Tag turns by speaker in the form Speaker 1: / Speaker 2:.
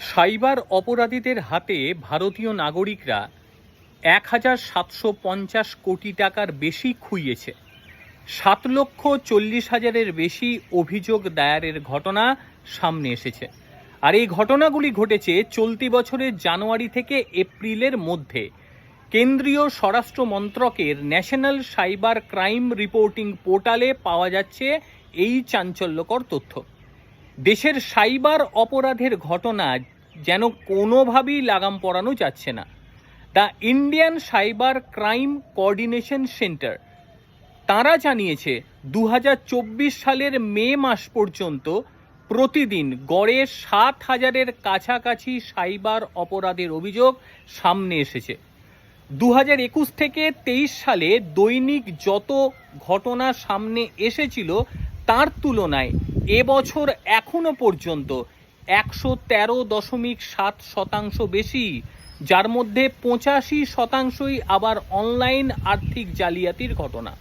Speaker 1: Cyber অপরাধীদের হাতে ভারতীয় নাগরিকরা এক হাজার সাতশো পঞ্চাশ কোটি টাকার বেশি খুইয়েছে। সাত লক্ষ চল্লিশ হাজারের বেশি অভিযোগ দায়েরের ঘটনা সামনে এসেছে। আর এই ঘটনাগুলি ঘটেছে চলতি বছরের জানুয়ারি থেকে এপ্রিলের মধ্যে। কেন্দ্রীয় স্বরাষ্ট্র মন্ত্রকের ন্যাশনাল সাইবার ক্রাইম রিপোর্টিং পোর্টালে পাওয়া যাচ্ছে এই চাঞ্চল্যকর তথ্য। দেশের সাইবার অপরাধের ঘটনা যেন কোনোভাবেই লাগাম পড়ানো যাচ্ছে না। The Indian cyber crime coordination centre, তারা জানিয়েছে দু হাজার চব্বিশ সালের মে মাস পর্যন্ত প্রতিদিন গড়ে সাত হাজারের কাছাকাছি সাইবার অপরাধের অভিযোগ সামনে এসেছে। দু হাজার একুশ থেকে তেইশ সালে দৈনিক যত ঘটনা সামনে এসেছিল, তার তুলনায় এবছর এখনও পর্যন্ত একশো তেরো দশমিক সাত শতাংশ বেশি, যার মধ্যে পঁচাশি শতাংশই আবার অনলাইন আর্থিক জালিয়াতির ঘটনা।